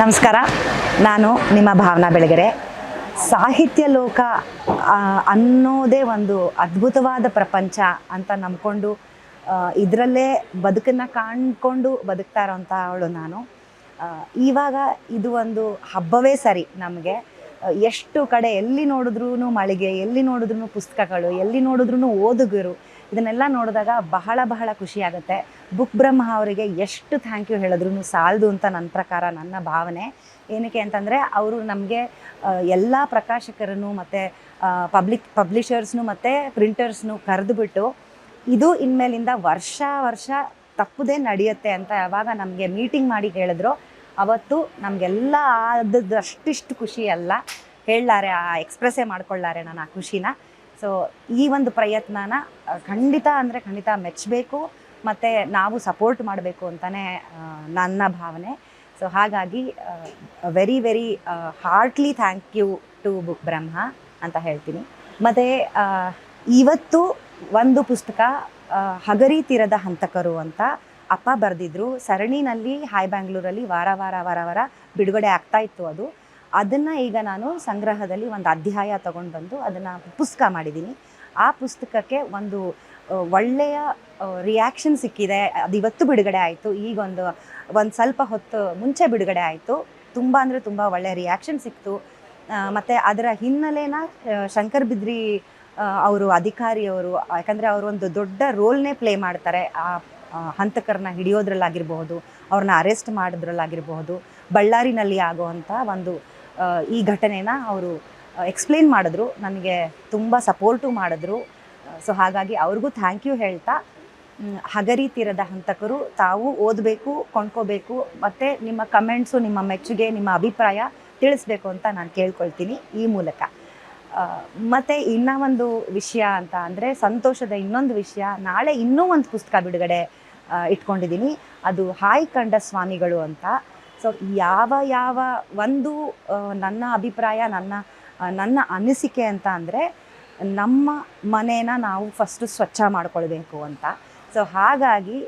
ನಮಸ್ಕಾರ. ನಾನು ನಿಮ್ಮ ಭಾವನಾ ಬೆಳಗೆರೆ. ಸಾಹಿತ್ಯ ಲೋಕ ಅನ್ನೋದೇ ಒಂದು ಅದ್ಭುತವಾದ ಪ್ರಪಂಚ ಅಂತ ನಂಬ್ಕೊಂಡು ಇದರಲ್ಲೇ ಬದುಕನ್ನು ಕಾಣ್ಕೊಂಡು ಬದುಕ್ತಾ ಇರೋಂಥ ಅವಳು ನಾನು ಇವಾಗ ಇದು ಒಂದು ಹಬ್ಬವೇ ಸರಿ ನಮಗೆ. ಎಷ್ಟು ಕಡೆ ಎಲ್ಲಿ ನೋಡಿದ್ರೂ ಮಳಿಗೆ, ಎಲ್ಲಿ ನೋಡಿದ್ರೂ ಪುಸ್ತಕಗಳು, ಎಲ್ಲಿ ನೋಡಿದ್ರೂ ಓದುಗರು ಇದನ್ನೆಲ್ಲ ನೋಡಿದಾಗ ಬಹಳ ಬಹಳ ಖುಷಿ ಆಗುತ್ತೆ. ಬುಕ್ ಬ್ರಹ್ಮ ಅವರಿಗೆ ಎಷ್ಟು ಥ್ಯಾಂಕ್ ಯು ಹೇಳಿದ್ರು ಸಾಲದು ಅಂತ ನನ್ನ ಪ್ರಕಾರ, ನನ್ನ ಭಾವನೆ. ಏನಕ್ಕೆ ಅಂತಂದರೆ, ಅವರು ನಮಗೆ ಎಲ್ಲ ಪ್ರಕಾಶಕರನ್ನು ಮತ್ತು ಪಬ್ಲಿಕ್ ಪಬ್ಲಿಷರ್ಸ್ನು ಮತ್ತು ಪ್ರಿಂಟರ್ಸ್ನು ಕರೆದುಬಿಟ್ಟು, ಇದು ಇನ್ಮೇಲಿಂದ ವರ್ಷ ವರ್ಷ ತಪ್ಪದೇ ನಡೆಯುತ್ತೆ ಅಂತ ಯಾವಾಗ ನಮಗೆ ಮೀಟಿಂಗ್ ಮಾಡಿ ಹೇಳಿದ್ರು ಅವತ್ತು ನಮಗೆಲ್ಲ ಆದದ್ದು ಅಷ್ಟಿಷ್ಟು ಖುಷಿ ಅಲ್ಲ. ಹೇಳಲಾರೆ, ಆ ಎಕ್ಸ್ಪ್ರೆಸ್ಸೇ ಮಾಡ್ಕೊಳ್ಳಾರೆ ನಾನು ಆ ಖುಷಿನ. ಸೊ ಈ ಒಂದು ಪ್ರಯತ್ನನ ಖಂಡಿತ ಅಂದರೆ ಖಂಡಿತ ಮೆಚ್ಚಬೇಕು ಮತ್ತು ನಾವು ಸಪೋರ್ಟ್ ಮಾಡಬೇಕು ಅಂತಲೇ ನನ್ನ ಭಾವನೆ. ಸೊ ಹಾಗಾಗಿ very very heartly thank you to book Brahma ಅಂತ ಹೇಳ್ತೀನಿ. ಮತ್ತು ಇವತ್ತು ಒಂದು ಪುಸ್ತಕ ಹಗರಿ ತೀರದ ಹಂತಕರು ಅಂತ ಅಪ್ಪ ಬರೆದಿದ್ರು. ಸರಣಿನಲ್ಲಿ, ಹಾಯ್ ಬ್ಯಾಂಗ್ಳೂರಲ್ಲಿ ವಾರ ವಾರ ವಾರ ವಾರ ಬಿಡುಗಡೆ ಆಗ್ತಾ ಇತ್ತು ಅದು. ಅದನ್ನು ಈಗ ನಾನು ಸಂಗ್ರಹದಲ್ಲಿ ಒಂದು ಅಧ್ಯಾಯ ತಗೊಂಡು ಬಂದು ಅದನ್ನು ಪುಸ್ತಕ ಮಾಡಿದ್ದೀನಿ. ಆ ಪುಸ್ತಕಕ್ಕೆ ಒಂದು ಒಳ್ಳೆಯ ರಿಯಾಕ್ಷನ್ ಸಿಕ್ಕಿದೆ. ಅದು ಇವತ್ತು ಬಿಡುಗಡೆ ಆಯಿತು. ಈಗ ಒಂದು ಸ್ವಲ್ಪ ಹೊತ್ತು ಮುಂಚೆ ಬಿಡುಗಡೆ ಆಯಿತು. ತುಂಬ ಅಂದರೆ ತುಂಬ ಒಳ್ಳೆಯ ರಿಯಾಕ್ಷನ್ ಸಿಕ್ತು. ಮತ್ತು ಅದರ ಹಿನ್ನೆಲೆನ ಶಂಕರ್ ಬಿದ್ರಿ ಅವರು ಅಧಿಕಾರಿಯವರು, ಯಾಕಂದರೆ ಅವರು ಒಂದು ದೊಡ್ಡ ರೋಲ್ನೇ ಪ್ಲೇ ಮಾಡ್ತಾರೆ. ಆ ಹಂತಕರನ್ನ ಹಿಡಿಯೋದ್ರಲ್ಲಾಗಿರ್ಬಹುದು ಅವ್ರನ್ನ ಅರೆಸ್ಟ್ ಮಾಡೋದ್ರಲ್ಲಾಗಿರಬಹುದು, ಬಳ್ಳಾರಿನಲ್ಲಿ ಆಗುವಂಥ ಒಂದು ಈ ಘಟನೆನ ಅವರು ಎಕ್ಸ್ಪ್ಲೇನ್ ಮಾಡಿದ್ರು ನನಗೆ ತುಂಬ ಸಪೋರ್ಟು ಮಾಡಿದ್ರು. ಸೊ ಹಾಗಾಗಿ ಅವ್ರಿಗೂ ಥ್ಯಾಂಕ್ ಯು ಹೇಳ್ತಾ ಹಗರಿ ತೀರದ ಹಂತಕರು ತಾವು ಓದಬೇಕು, ಕೊಂಡ್ಕೋಬೇಕು, ಮತ್ತು ನಿಮ್ಮ ಕಮೆಂಟ್ಸು ನಿಮ್ಮ ಮೆಚ್ಚುಗೆ, ನಿಮ್ಮ ಅಭಿಪ್ರಾಯ ತಿಳಿಸ್ಬೇಕು ಅಂತ ನಾನು ಕೇಳ್ಕೊಳ್ತೀನಿ ಈ ಮೂಲಕ. ಮತ್ತೆ ಇನ್ನೂ ಒಂದು ವಿಷಯ ಅಂತ ಅಂದರೆ ಸಂತೋಷದ ಇನ್ನೊಂದು ವಿಷಯ, ನಾಳೆ ಇನ್ನೂ ಒಂದು ಪುಸ್ತಕ ಬಿಡುಗಡೆ ಇಟ್ಕೊಂಡಿದ್ದೀನಿ ಅದು ಹಾಯ್ ಕಂಡ ಸ್ವಾಮಿಗಳು ಅಂತ. ಸೊ ಯಾವ ಯಾವ ಒಂದು ನನ್ನ ಅಭಿಪ್ರಾಯ, ನನ್ನ ನನ್ನ ಅನಿಸಿಕೆ ಅಂತ ಅಂದರೆ, ನಮ್ಮ ಮನೇನ ನಾವು ಫಸ್ಟು ಸ್ವಚ್ಛ ಮಾಡ್ಕೊಳ್ಬೇಕು ಅಂತ. ಸೊ ಹಾಗಾಗಿ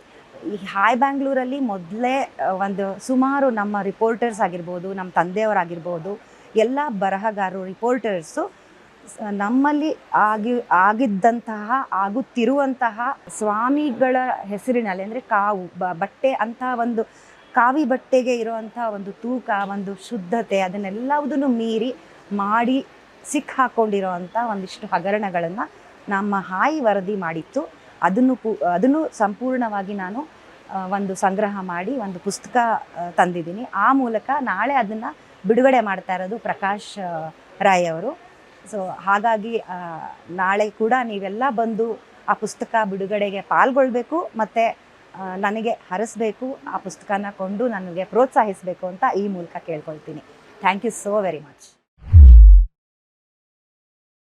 ಈ ಹಾಯ್ ಬ್ಯಾಂಗ್ಳೂರಲ್ಲಿ ಮೊದಲೇ ಒಂದು ಸುಮಾರು ನಮ್ಮ ರಿಪೋರ್ಟರ್ಸ್ ಆಗಿರ್ಬೋದು, ನಮ್ಮ ತಂದೆಯವರಾಗಿರ್ಬೋದು, ಎಲ್ಲ ಬರಹಗಾರರು ರಿಪೋರ್ಟರ್ಸು ನಮ್ಮಲ್ಲಿ ಆಗಿ, ಆಗಿದ್ದಂತಹ, ಆಗುತ್ತಿರುವಂತಹ ಸ್ವಾಮಿಗಳ ಹೆಸರಿನಲ್ಲಿ ಅಂದರೆ ಕಾವು ಬಟ್ಟೆ ಅಂತಹ ಒಂದು ಕಾವಿ ಬಟ್ಟೆಗೆ ಇರುವಂಥ ಒಂದು ತೂಕ, ಒಂದು ಶುದ್ಧತೆ ಅದನ್ನೆಲ್ಲವುದನ್ನು ಮೀರಿ ಮಾಡಿ ಸಿಕ್ಕ ಹಾಕ್ಕೊಂಡಿರುವಂಥ ಒಂದಿಷ್ಟು ಹಗರಣಗಳನ್ನು ನಮ್ಮ ಹಾಯಿ ವರದಿ ಮಾಡಿತ್ತು. ಅದನ್ನು ಪು, ಅದನ್ನು ಸಂಪೂರ್ಣವಾಗಿ ನಾನು ಒಂದು ಸಂಗ್ರಹ ಮಾಡಿ ಒಂದು ಪುಸ್ತಕ ತಂದಿದ್ದೀನಿ. ಆ ಮೂಲಕ ನಾಳೆ ಅದನ್ನು ಬಿಡುಗಡೆ ಮಾಡ್ತಾ ಇರೋದು ಪ್ರಕಾಶ್ ರಾಯ್ ಅವರು. ಸೊ ಹಾಗಾಗಿ ನಾಳೆ ಕೂಡ ನೀವೆಲ್ಲ ಬಂದು ಆ ಪುಸ್ತಕ ಬಿಡುಗಡೆಗೆ ಪಾಲ್ಗೊಳ್ಬೇಕು, ಮತ್ತು ನನಗೆ ಹರಿಸ್ಬೇಕು, ಆ ಪುಸ್ತಕನ ಕೊಂಡು ನನಗೆ ಪ್ರೋತ್ಸಾಹಿಸಬೇಕು ಅಂತ ಈ ಮೂಲಕ ಕೇಳ್ಕೊಳ್ತೀನಿ. Thank you so very much